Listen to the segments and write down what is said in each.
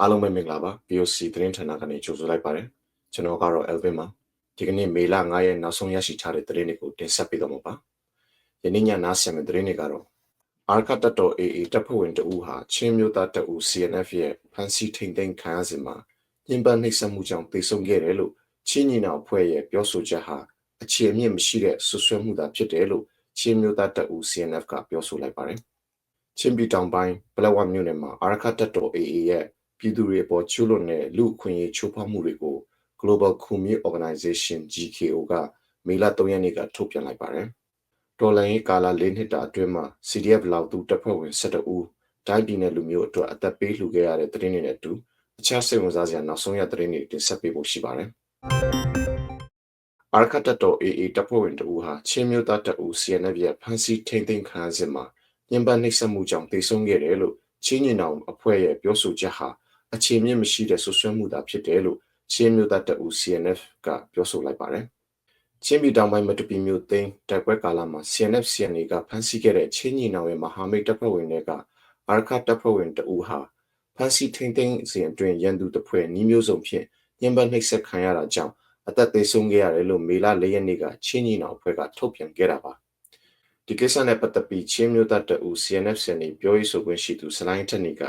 အားလုံးပဲမင်္ဂလာပါ BOC သတင်းဌာနကနေကြိုဆိုလိုက်ပါတယ်ကျွန်တော်ကတော့ Elvin ပါဒီကနေ့မေလ9ရက်နောက်ဆုံးရရှိထားတဲ့သတင်းတွေကိုတင်ဆက်ပေးတော့မှာပါယနေ့ညနားဆင်မယ့်သတင်းတွေကတော့အာရခတ်တပ်တော် AA တပ်ဖွဲ့ဝင်တအူးဟာချင်းမျိုးသားတအူး CNF ရဲ့ဖမ်းဆီးထိန်သိမ်းခံရစဉ်မှာညှဉ်းပန်းနှိပ်စက်မှုကြောင့်သေဆုံးခဲ့တယ်လို့ချင်းညီနောင်အဖွဲ့ရဲ့ပြောဆိုချက်ဟာအခြေအမြင့်မရှိတဲ့ဆွဆွဲမှုသာဖြစ်တယ်လို့ ချင်းမျိုးသားတအူး CNF ကပြောဆိုလိုက်ပါတယ်ချင်းပြည်တောင်ပိုင်းပလက်ဝမြို့နယ်မှာအာရခတ်တပ်တော် AA ရဲ့ပြည်သူတွေအပေါ်ကျူးလွန်တဲ့လူအခွင့်အရေးချိုးဖောက်မှုတွေကို Global Kumi Organization GKO ကမေလ3ရက်နေ့ကထုတ်ပြန်လိုက်ပါတယ်။တော်လိုင်းကာလာ၄နှစ်တာအတွင်းမှာ CDF လောက်သူတပ်ဖွဲ့ဝင်12ဦးတိုင်းပြည်နယ်လူမျိုးအတွက်အသက်ပေးလှူခဲ့ရတဲ့သတင်းတွေနဲ့အတူအခြားစိတ်ဝင်စားစရာနောက်ဆုံးရသတင်းတွေတင်ဆက်ပေးဖို့ရှိပါတယ်။ အာရခတ်တပ်တော် AA တပ်ဖွဲ့ဝင်တဦးဟာချင်းမျိုးသားတပ်ဦး CNF ရဲ့ဖမ်းဆီးထိန်းသိမ်းခံရစဉ်မှာညှဉ်းပန်းနှိပ်စက်မှုကြောင့်သေဆုံးခဲ့တယ်လို့ချင်းညင်အောင်အဖွဲ့ရဲ့ပြောဆိုချက်ဟာအခြေမြင့်မရှိတဲ့ဆွဆွဲမှုသာဖြစ်တယ်လို့ချင်းမျိုးသားတပ်ဦး CNF ကပြောဆိုလိုက်ပါတယ်။ချင်းပြည်တောင်ပိုင်းမတူပီမျိုးသိန်းတိုက်ပွဲကာလမှာ CNF CNA ကဖမ်းဆီးခဲ့တဲ့ချင်းညီနောင်ရဲ့မဟာမိတ်တပ်ဖွဲ့ဝင်တွေကအာရခတပ်ဖွဲ့ဝင်တဦးဟာဖမ်းဆီးထိန်သိမ်းစဉ်အတွင်းရန်သူတပ်ဖွဲ့နှီးမျိုးစုံဖြင့်ညှဉ်းပန်းနှိပ်စက်ခံရတာကြောင့် အသက်သေဆုံးခဲ့ရတယ်လို့မေလ၄ရက်နေ့ကချင်းညီနောင်အဖွဲ့ကထုတ်ပြန်ခဲ့တာပါ။ဒီကိစ္စနဲ့ပတ်သက်ပြီးချင်းမျိုးသားတပ်ဦး CNF CNA ပြောရေးဆိုခွင့်ရှိသူစလိုင်းထက်နီက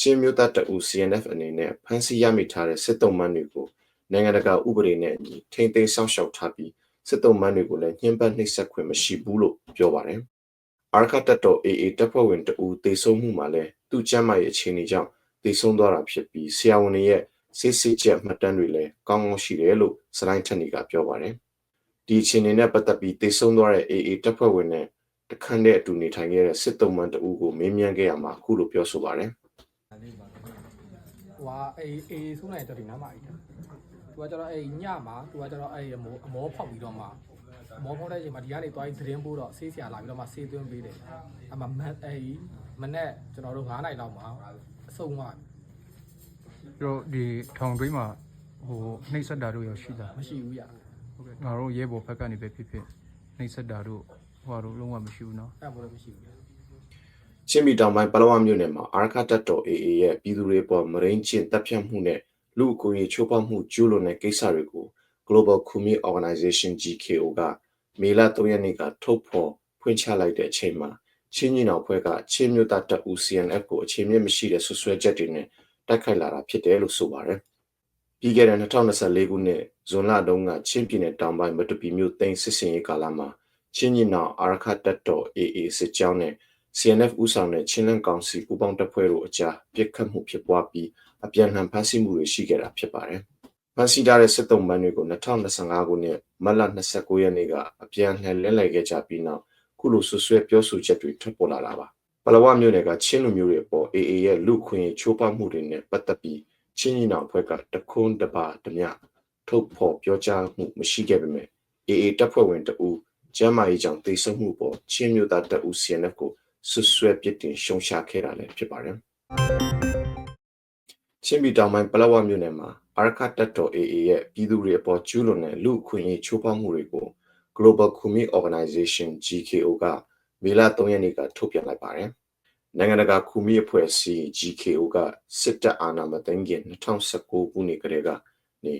ချင်းမျိုးသားတအူ CNF အနေနဲ့ဖမ်းဆီးရမိထားတဲ့စစ်တုံးမန်းတွေကိုနိုင်ငံတကာဥပဒေနဲ့အညီထိန်းသိမ်းဆောင်ရှောက်ထားပြီးစစ်တုံးမန်းတွေကိုလည်းညှဉ်းပန်းနှိပ်စက်ခွင့်မရှိဘူးလို့ပြောပါတယ်။အာရခတက်တော် AA တပ်ဖွဲ့ဝင်တအူတေဆုံးမှုမှာလည်းသူ့ကျမ်းမာရေးအခြေအနေကြောင့်တေဆုံးသွားတာဖြစ်ပြီးဆရာဝန်တွေရဲ့ စစ်စစ်ချက်မှတ်တမ်းတွေလည်းကောင်းကောင်းရှိတယ်လို့စလိုင်းထက်နီကပြောပါတယ်။ဒီအခြေအနေနဲ့ပတ်သက်ပြီးတေဆုံးသွားတဲ့ AA တပ်ဖွဲ့ဝင်နဲ့တခန့်တဲ့အတူနေထိုင်ခဲ့တဲ့စစ်တုံးမန်းတအူကိုမေးမြန်းခဲ့ရမှာအခုလိုပြောဆိုပါတယ်။လေးပါဟိုဟာအေးအေးဆုံးနိုင်တော့ဒီနားမှာအိတ်တယ်သူကကျတော့အေးညမှာသူကကျတော့အေးအမောအမောဖောက်ပြီးတော့မှအမောဖောက်တဲ့အချိန်မှာဒီကနေသွားပြီးသတင်းပို့တော့ဆေးဆရာလာပြီးတော့မှဆေးသွင်းပေးတယ်အမမန်အေးမနဲ့ကျွန်တော်တို့9နိုင်လောက်မှာအဆုံးသွား တို့ဒီထောင်တွင်းမှာဟိုနှိမ့်ဆက်တာတို့ရောရှိတာ မရှိဘူးရ ဟုတ်ကဲ့ငါတို့ရဲဘော်ဘက်ကနေပဲဖြစ်ဖြစ်နှိမ့်ဆက်တာတို့ဟိုဟာတို့လုံးဝမရှိဘူးเนาะ အဲ့ဘောလည်းမရှိဘူးရ ချင်းပြည်တောင်ပိုင်းပလောဝမြို့နယ်မှာအာရခတပ်တော် AA ရဲ့ပြည်သူတွေပေါ်မရင်းချင်းတပ်ဖြတ်မှုနဲ့လူအခွင့်အရေးချိုးဖောက်မှုကျူးလွန်တဲ့ကိစ္စတွေကို Global Kumi Organization GKO ကမေလ3ရက်နေ့ကထုတ်ဖော်ဖွင့်ချလိုက်တဲ့အချိန်မှာချင်းညီနောင်ဖွဲ့ကချင်းမျိုးသားတပ်ဦး CNF ကိုအခြေမြင့်မရှိတဲ့ဆွဆွဲချက်တွေနဲ့ တိုက်ခိုက်လာတာဖြစ်တယ်လို့ဆိုပါတယ်။ပြီးခဲ့တဲ့2024ခုနှစ်ဇွန်လတုန်းကချင်းပြည်နယ်တောင်ပိုင်းမတူပီမြို့သိမ်းစစ်စင်ရေးကာလမှာချင်းညီနောင်အာရခတပ်တော် AA စစ်ကြောင်းနဲ့ CNF ဦးဆောင်တဲ့ချင်းလန်းကောင်စီပူးပေါင်းတပ်ဖွဲ့တို့အကြားပြစ်ခတ်မှုဖြစ်ပွားပြီးအပြန်လှန်ဖမ်းဆီးမှုတွေရှိခဲ့တာဖြစ်ပါတယ်။ဖမ်းဆီးထားတဲ့စစ်တုံးပန်းတွေကို2025ခုနှစ်မတ်လ29ရက်နေ့ကအပြန်လှန်လဲလှယ်ခဲ့ကြပြီးနောက်ခုလိုဆွဆွဲပြောဆိုချက်တွေထွက်ပေါ်လာတာပါ။ပလဝမြို့နယ်ကချင်းလူမျိုးတွေအပေါ် AA ရဲ့လူခွင့်ချိုးဖောက်မှုတွေနဲ့ပတ်သက်ပြီးချင်းညီနောင်ဖွဲ့ကတခွန်းတပါတမျှထုတ်ဖော်ပြောကြားမှုမရှိခဲ့ပေမဲ့ AA တပ်ဖွဲ့ဝင်တအူကျမ်းမာရေးကြောင့်တိတ်ဆုံမှုပေါ်ချင်းမျိုးသားတအူ CNF ကိုဆွဆွဲပြစ်တင်ရှုံချခဲ့တာလည်းဖြစ်ပါတယ်။ချင်းပြည်တောင်ပိုင်းပလောဝမြို့နယ်မှာအာရခတပ်တော် AA ရဲ့ပြည်သူတွေအပေါ်ကျူးလွန်တဲ့လူအခွင့်အရေးချိုးဖောက်မှုတွေကို Global Kumi Organization GKO ကမေလ3ရက်နေ့ကထုတ်ပြန်လိုက်ပါတယ်။ နိုင်ငံတကာခူမီအဖွဲ့အစည်း GKO ကစစ်တပ်အာဏာမသိမ်းခင်2019ခုနှစ်ကတည်းကနေ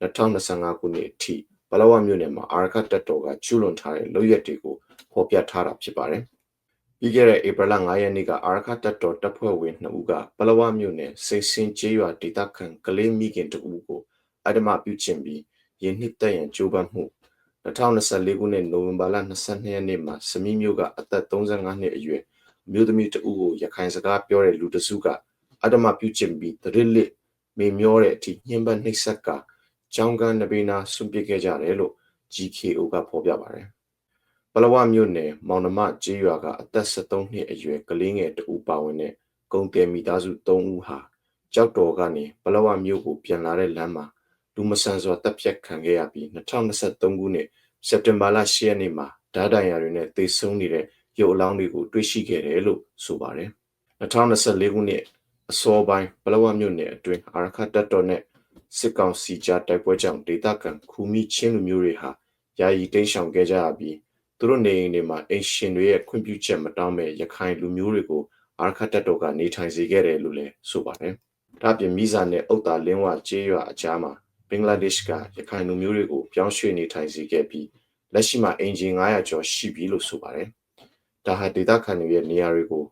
2025ခုနှစ်အထိပလောဝမြို့နယ်မှာအာရခတပ်တော်ကကျူးလွန်ထားတဲ့လုပ်ရက်တွေကိုဖော်ပြထားတာဖြစ်ပါတယ်။ပြီးခဲ့တဲ့ဧပြီလ9ရက်နေ့ကအာရခတပ်တော်တပ်ဖွဲ့ဝင်2ဦးကပလဝမြို့နယ်စိတ်စင်းကျေးရွာဒေသခံကလေးမိခင်တို့ကိုအဓမ္မပြုကျင့်ပြီးရင်းနှစ်သက်ရန်ကြိုးပမ်းမှု2024ခုနှစ်နိုဝင်ဘာလ22ရက်နေ့မှာစမီးမျိုးကအသက်35နှစ်အရွယ်အ မျိုးသမီးတဦးကိုရခိုင်စကားပြောတဲ့လူတစုကအဓမ္မပြုကျင့်ပြီးတရစ်လစ်မေမျောတဲ့အထိညှဉ်းပန်းနှိပ်စက်ကကြောင်းကန်းနဘေးနာဆွန့်ပစ်ခဲ့ကြတယ်လို့ GKO ကဖော်ပြပါတယ်ပလောဝမြို့နယ်မောင်နှမကျေးရွာကအသက်73နှစ်အရွယ်ကလေးငယ်တဦးပါဝင်တဲ့ကုန်တယ်မိသားစု3ဦးဟာကြောက်တော်ကနေပလောဝမြို့ကိုပြန်လာတဲ့လမ်းမှာလူမဆန်စွာတပ်ဖြတ်ခံခဲ့ရပြီး2023ခုနှစ်စက်တင်ဘာလ10ရက်နေ့မှာဓာတ်တိုင်ယာတွေနဲ့သေဆုံးနေတဲ့ ရုပ်အလောင်းတွေကိုတွေ့ရှိခဲ့တယ်လို့ဆိုပါတယ်2024ခုနှစ်အစောပိုင်းပလောဝမြို့နယ်အတွင်းအာရခတပ်တော်နဲ့စစ်ကောင်စီကြားတိုက်ပွဲကြောင့်ဒေသခံခူမီချင်းလူမျိုးတွေဟာယာယီတိမ်းရှောင်ခဲ့ကြရပြီးသူတို့နေအိမ်တွေမှာအင်ရှင်တွေရဲ့ခွင့်ပြုချက်မတောင်းမဲ့ရခိုင်လူမျိုးတွေကိုအာရခတ်တပ်တော်ကနေထိုင်စေခဲ့တယ်လို့လည်းဆိုပါတယ်။ဒါ့အပြင်မိစာနဲ့အုတ်တာလင်းဝကျေးရွာအကြားမှာဘင်္ဂလားဒေ့ရှ်ကရခိုင်လူမျိုးတွေကိုပြောင်းရွှေ့နေထိုင်စေခဲ့ပြီးလက်ရှိမှာအင်ဂျင်900ကျော်ရှိပြီလို့ဆိုပါတယ်။ ဒါဟာဒေသခံတွေရဲ့နေရာတွေကို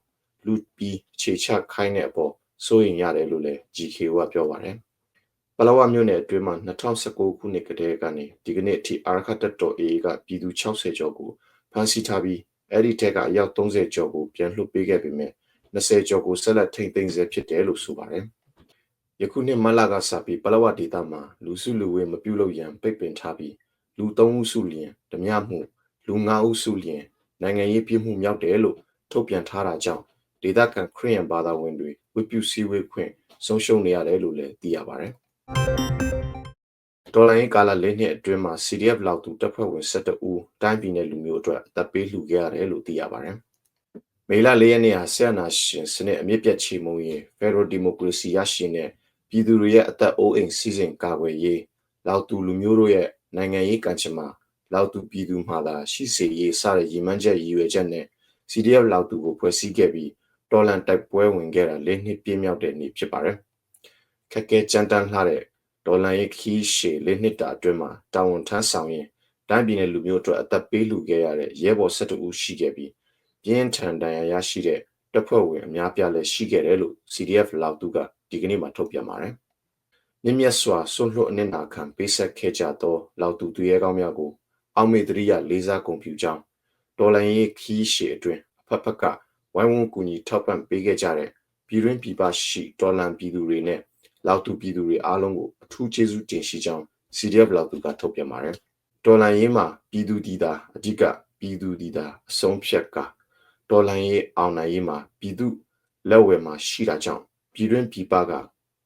လူပြီးခြေချခိုင်းတဲ့အပေါ်စိုးရင်ရတယ်လို့လည်း GKO ကပြောပါတယ်။ပလောဝမြို့နယ်အတွင်းမှာ2019ခုနှစ်ကတည်းကနေဒီကနေ့အထိအာရခတ်တပ်တော် AA ကပြည်သူ60ကျော်ကိုဖမ်းဆီးထားပြီးအဲ့ဒီထက်ကအယောက်30ကျော်ကိုပြန်လွှတ်ပေးခဲ့ပေမဲ့20ကျော်ကိုဆက်လက်ထိန်းသိမ်းဆဲဖြစ်တယ်လို့ဆိုပါတယ်။ယခုနှစ်မတ်လကစပြီးပလောဝဒေသမှာလူစုလူဝေးမပြုလုပ်ရန်ပိတ်ပင်ထားပြီးလူ3ဦးစုလျင်ဓမြမှုလူ5ဦးစုလျင် နိုင်ငံရေးပြစ်မှုမြောက်တယ်လို့ထုတ်ပြန်ထားတာကြောင့်ဒေသခံခရီးယန်ဘာသာဝင်တွေဝိပုစည်းဝေးခွင့်ဆုံးရှုံးနေရတယ်လို့လည်းသိရပါတယ်။ဒေါ်လာရင်းကာလ၄နှစ်အတွင်းမှာ CDF လောက်သူတပ်ဖွဲ့ဝင်12ဦးတိုင်းပြည်နယ်လူမျိုးအတွက်အသက်ပေးလှူခဲ့ရတယ်လို့သိရပါတယ်။မေလ၄ရက်နေ့ဟာဆရာနာရှင်စနစ်အမြင့်ပြတ်ချေမှုရင် Federal Democracy ရရှိတဲ့ပြည်သူတွေရဲ့အသက်အိုးအိမ်စီစဉ်ကာကွယ်ရေးလောက်သူလူမျိုးတို့ရဲ့နိုင်ငံရေးကံချင်မှာ လောက်သူပြည်သူမှသာရှိစေရေးစတဲ့ရည်မှန်းချက်ရည်ရွယ်ချက်နဲ့ CDF လောက်သူကိုဖွဲ့စည်းခဲ့ပြီးတော်လန်တိုက်ပွဲဝင်ခဲ့တာ၄နှစ်ပြည့်မြောက်တဲ့နေ့ဖြစ်ပါတယ်။ခက်ခဲကြမ်းတမ်းလှတဲ့ဒေါ်လန်ရဲ့ခီးရှည်၄နှစ်တာအတွင်းမှာတာဝန်ထမ်းဆောင်ရင်တိုင်းပြည်နယ်လူမျိုးအတွက်အသက်ပေးလူခဲ့ရတဲ့ရဲဘော်၁၁ဦးရှိခဲ့ပြီးပြင်းထန်ဒဏ်ရာရရှိတဲ့တပ်ဖွဲ့ဝင်အများပြားလည်းရှိခဲ့တယ်လို့ CDF လောက်သူကဒီကနေ့မှထုတ်ပြန်ပါတယ်။မြင့်မြတ်စွာဆွန့်လွတ်အနစ်နာခံပေးဆက်ခဲ့ကြသောလောက်သူသူရဲကောင်းများကို အောက်မေ့တရိယလေးစားကုန်ပြုကြောင်းဒေါ်လန်ရဲ့ခီးရှည်အတွင်းအဖက်ဖက်ကဝိုင်းဝန်းကူညီထောက်ပံ့ပေးခဲ့ကြတဲ့ပြည်တွင်းပြည်ပရှိဒေါ်လန်ပြည်သူတွေနဲ့လောက်သူပြည်သူတွေအားလုံးကိုအထူးကျေးဇူးတင်ရှိကြောင်း CDF လောက်သူကထုတ်ပြန်ပါတယ်။ဒေါ်လန်ရေးမှာပြည်သူတည်တာအဓိကပြည်သူတည်တာအဆုံးဖြတ်ကဒေါ်လန်ရေးအောင်နိုင်ရေးမှာပြည်သူလက်ဝယ်မှာရှိတာကြောင့်ပြည်တွင်းပြည်ပက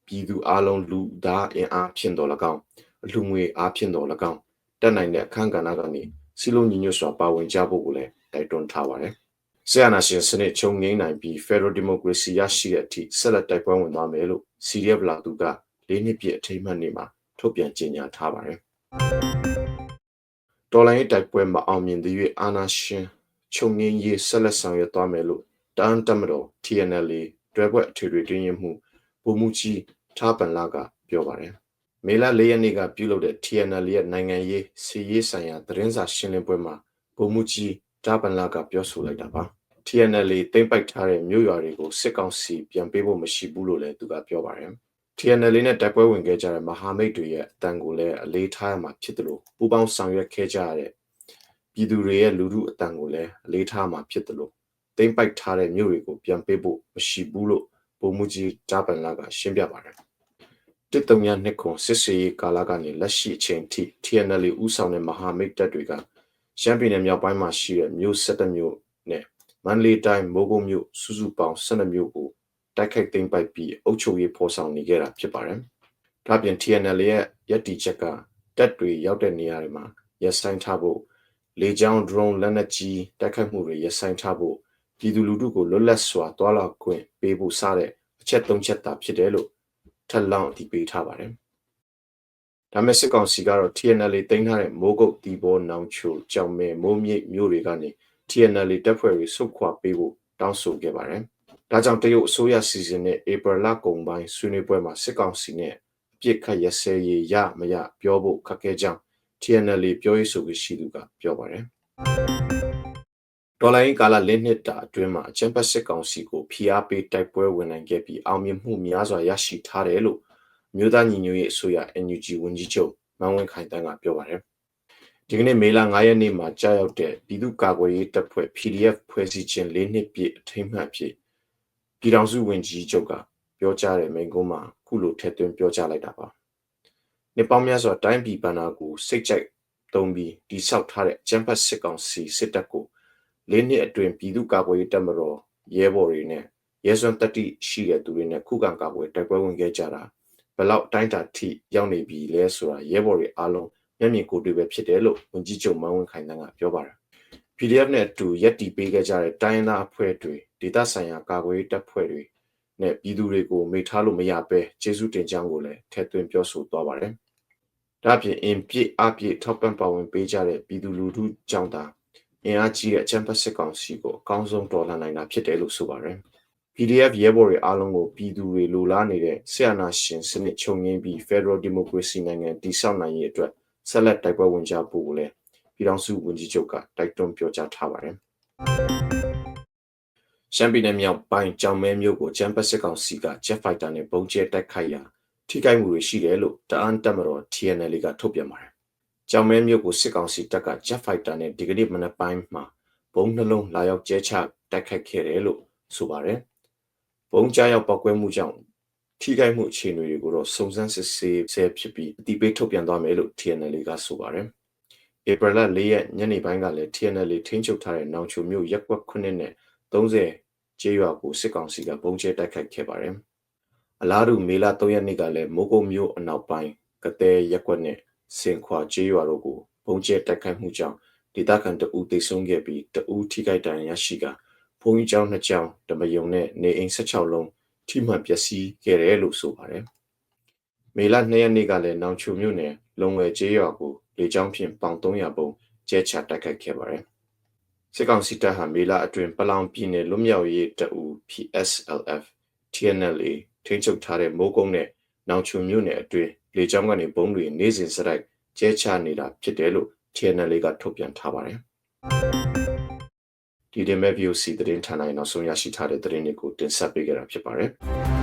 ပြည်သူအားလုံးလူသားအင်အားဖြင့်တော်၎င်းအလူငွေအားဖြင့်တော်၎င်း တက်နိုင်တဲ့အခန်းကဏ္ဍကနေစီလုံးညီညွတ်စွာပါဝင်ကြဖို့ကိုလည်းတိုက်တွန်းထားပါတယ်။ဆီယနာရှင်စနစ်ချုပ်ငိမ့်နိုင်ပြီး Federal Democracy ရရှိတဲ့အထိဆက်လက်တိုက်ပွဲဝင်သွားမယ်လို့ CDF လာသူက၄နှစ်ပြည့်အထိမ်းအမှတ်နေ့မှာထုတ်ပြန်ကြေညာထားပါတယ်။တော်လိုင်းတိုက်ပွဲမအောင်မြင်သေး၍အာနာရှင်ချုပ်ငိမ့်ရေးဆက်လက်ဆောင်ရွက်သွားမယ်လို့တန်တမတော် TNL တွဲဘက်အထွေထွေတွင်ရင်မှုဗိုလ်မှူးကြီးထားပန်လာကပြောပါတယ်။ မေလ၄ရက်နေ့ကပြုလုပ်တဲ့ TNL ရဲ့နိုင်ငံရေးစီရေးဆိုင်ရာသတင်းစာရှင်းလင်းပွဲမှာဗိုလ်မှူးကြီးတာပန်လာကပြောဆိုလိုက်တာပါ TNL တိမ့်ပိုက်ထားတဲ့မြို့ရွာတွေကိုစစ်ကောင်စီပြန်ပေးဖို့မရှိဘူးလို့လည်းသူကပြောပါတယ် TNL နဲ့တိုက်ပွဲဝင်ခဲ့ကြတဲ့မဟာမိတ်တွေရဲ့အတန်ကိုလည်းအလေးထားရမှာဖြစ်တယ်လို့ပူးပေါင်းဆောင်ရွက်ခဲ့ကြရတဲ့ပြည်သူတွေရဲ့လူထုအတန်ကိုလည်းအလေးထားမှာဖြစ်တယ်လို့တိမ့်ပိုက်ထားတဲ့မြို့တွေကိုပြန်ပေးဖို့မရှိဘူးလို့ဗိုလ်မှူးကြီးတာပန်လာကရှင်းပြပါတယ် တစ်တုံရနှစ်ခွန်စစ်စေးကာလကနေလက်ရှိအချိန်ထိ TNL ဥဆောင်တဲ့မဟာမိတ်တပ်တွေကရှမ်းပြည်နယ်မြောက်ပိုင်းမှာရှိတဲ့မြို့17မြို့နဲ့မန္တလေးတိုင်းမိုးကုတ်မြို့စုစုပေါင်း12မြို့ကိုတိုက်ခိုက်သိမ်းပိုက်ပြီးအုပ်ချုပ်ရေးဖော်ဆောင်နေကြတာဖြစ်ပါတယ်။ဒါပြင် TNL ရဲ့ရည်တည်ချက်ကတပ်တွေရောက်တဲ့နေရာတွေမှာရပ်ဆိုင်းထားဖို့လေကြောင်း drone လက်နက်ကြီးတိုက်ခိုက်မှုတွေရပ်ဆိုင်းထားဖို့ပြည်သူလူထုကိုလွတ်လပ်စွာတွာလာခွင့်ပေးဖို့စတဲ့အချက်၃ချက်သာဖြစ်တယ်လို့ ထပ်လောင်းအတည်ပြုထားပါတယ်။ဒါမဲ့စစ်ကောင်စီကတော့ TNL တင်ထားတဲ့မိုးကုတ်တီဘောနောင်ချိုကြောင်မဲမိုးမြိတ်မြို့တွေကနေ TNL တပ်ဖွဲ့တွေဆုတ်ခွာပေးဖို့တောင်းဆိုခဲ့ပါတယ်။ဒါကြောင့်တရုတ်အစိုးရစီစဉ်တဲ့ April လကုန်ပိုင်းဆွေးနွေးပွဲမှာစစ်ကောင်စီနဲ့အပြစ်ခတ်ရစဲရေးရမရပြောဖို့ခက်ခဲကြောင်း TNL ပြောရေးဆိုခွင့်ရှိသူကပြောပါတယ်။ ဒေါ်လာရင်းကာလလင်းနှစ်တာအတွင်းမှာအချမ်းပတ်စစ်ကောင်စီကိုဖိအားပေးတိုက်ပွဲဝင်နိုင်ခဲ့ပြီးအောင်မြင်မှုများစွာရရှိထားတယ်လို့မြို့သားညီညွတ်ရေးအစိုးရ NUG ဝန်ကြီးချုပ်မန်ဝင်းခိုင်တန်းကပြောပါတယ်။ဒီကနေ့မေလ9ရက်နေ့မှာကြာရောက်တဲ့ပြည်သူ့ကာကွယ်ရေးတပ်ဖွဲ့ PDF ဖွဲ့စည်းခြင်း၄နှစ်ပြည့်အထိမ်းအမှတ်ဖြစ်ပြည်ထောင်စုဝန်ကြီးချုပ်ကပြောကြားတဲ့မိန့်ခွန်းမှာခုလိုထည့်သွင်းပြောကြားလိုက်တာပါ။နှစ်ပေါင်းများစွာတိုင်းပြည်ဗန္နာကိုစိတ်ကြိုက်သုံးပြီးတိဆောက်ထားတဲ့ကျန်းဖတ်စစ်ကောင်စီစစ်တပ်ကို ၄နှစ်အတွင်းပြည်သူ့ကာကွယ်ရေးတပ်မတော်ရဲဘော်တွေနဲ့ရဲစွမ်းတတိရှိတဲ့သူတွေနဲ့ခုခံကာကွယ်တိုက်ပွဲဝင်ခဲ့ကြတာဘယ်လောက်တိုင်းတာထိရောက်နေပြီလဲဆိုတာရဲဘော်တွေအားလုံးမျက်မြင်ကိုယ်တွေ့ပဲဖြစ်တယ်လို့ဝန်ကြီးချုပ်မန်းဝင်းခိုင်တန်းကပြောပါတယ် PDF နဲ့အတူရက်တီပေးခဲ့ကြတဲ့တိုင်းရင်းသားအဖွဲ့တွေဒေသဆိုင်ရာကာကွယ်ရေးတပ်ဖွဲ့တွေနဲ့ပြည်သူတွေကိုမေ့ထားလို့မရပဲကျေးဇူးတင်ကြောင်းကိုလည်းထည့်သွင်းပြောဆိုသွားပါတယ်။ဒါ့အပြင်အင်ပြည့်အပြည့်ထောက်ပံ့ပါဝင်ပေးကြတဲ့ပြည်သူလူထုကြောင့်သာ အင်အားကြီးတဲ့အချမ်းဖတ်စစ်ကောင်စီကိုအကောင်းဆုံးတော်လှန်နိုင်တာဖြစ်တယ်လို့ဆိုပါတယ်။ PDF ရဲဘော်တွေအားလုံးကိုပြည်သူတွေလိုလားနေတဲ့ဆရာနာရှင်စနစ်ချုပ်ငင်းပြီး Federal Democracy နိုင်ငံတည်ဆောက်နိုင်ရေးအတွက်ဆက်လက်တိုက်ပွဲဝင်ကြဖို့ကိုလည်းပြည်ထောင်စုဝန်ကြီးချုပ်ကတိုက်တွန်းပြောကြားထားပါတယ်။ရှမ်းပြည်နယ်မြောက်ပိုင်းကြောင်မဲမြို့ကိုချမ်းပတ်စစ်ကောင်စီက Jet Fighter နဲ့ပုံကျဲတိုက်ခိုက်ရာထိခိုက်မှုတွေရှိတယ်လို့တအန်းတပ်မတော် TNL ကထုတ်ပြန်ပါတယ်။ ကြောင်မဲမြို့ကိုစစ်ကောင်စီတပ်က Jet Fighter နဲ့ဒီကနေ့မနက်ပိုင်းမှာဘုံနှလုံးလာရောက်ကျဲချတိုက်ခိုက်ခဲ့တယ်လို့ဆိုပါတယ်။ဘုံကြားရောက်ပောက်ကွဲမှုကြောင့်ထိခိုက်မှုအခြေအနေတွေကိုတော့စုံစမ်းစစ်ဆေးဆဲဖြစ်ပြီးအတိပေးထုတ်ပြန်သွားမယ်လို့ TNL ကဆိုပါတယ်။ဧပြီလ၄ရက်ညနေပိုင်းကလည်း TNL ထိန်းချုပ်ထားတဲ့နောင်ချိုမြို့ရက်ကွက်9နဲ့30ကျေးရွာကိုစစ်ကောင်စီကပုံကျဲတိုက်ခိုက်ခဲ့ပါတယ်။အလားတူမေလ3ရက်နေ့ကလည်းမိုးကုတ်မြို့အနောက်ပိုင်းကတဲရက်ကွက်နဲ့ စင်ခွာကျေးရွာတို့ကိုပုံကျဲတိုက်ခိုက်မှုကြောင့်ဒေသခံတအူးတိတ်ဆုံးခဲ့ပြီးတအူးထိခိုက်ဒဏ်ရာရရှိကဘုံကြီးကျောင်းနှစ်ကျောင်းတမယုံနဲ့နေအိမ်16လုံးထိမှန်ပျက်စီးခဲ့တယ်လို့ဆိုပါတယ်။မေလ2ရက်နေ့ကလည်းနောင်ချိုမြို့နယ်လုံဝယ်ကျေးရွာကိုလေကြောင်းဖြင့်ပေါင်300ပုံကျဲချတိုက်ခိုက်ခဲ့ပါတယ်။စစ်ကောင်စီတပ်ဟာမေလအတွင်းပလောင်ပြည်နယ်လွတ်မြောက်ရေးတပ်ဦး PSLF TNLA ထိန်းချုပ်ထားတဲ့မိုးကုတ်နဲ့နောင်ချိုမြို့နယ်အတွင်း လေကြောင်းကနေဘုံတွေနေစဉ်စတိုက်ကျဲချနေတာဖြစ်တယ်လို့ TNLA ကထုတ်ပြန်ထားပါတယ်။ဒီတင်မဲ့ VOC သတင်းဌာနရဲ့နောက်ဆုံးရရှိထားတဲ့သတင်းတွေကိုတင်ဆက်ပေးကြတာဖြစ်ပါတယ်။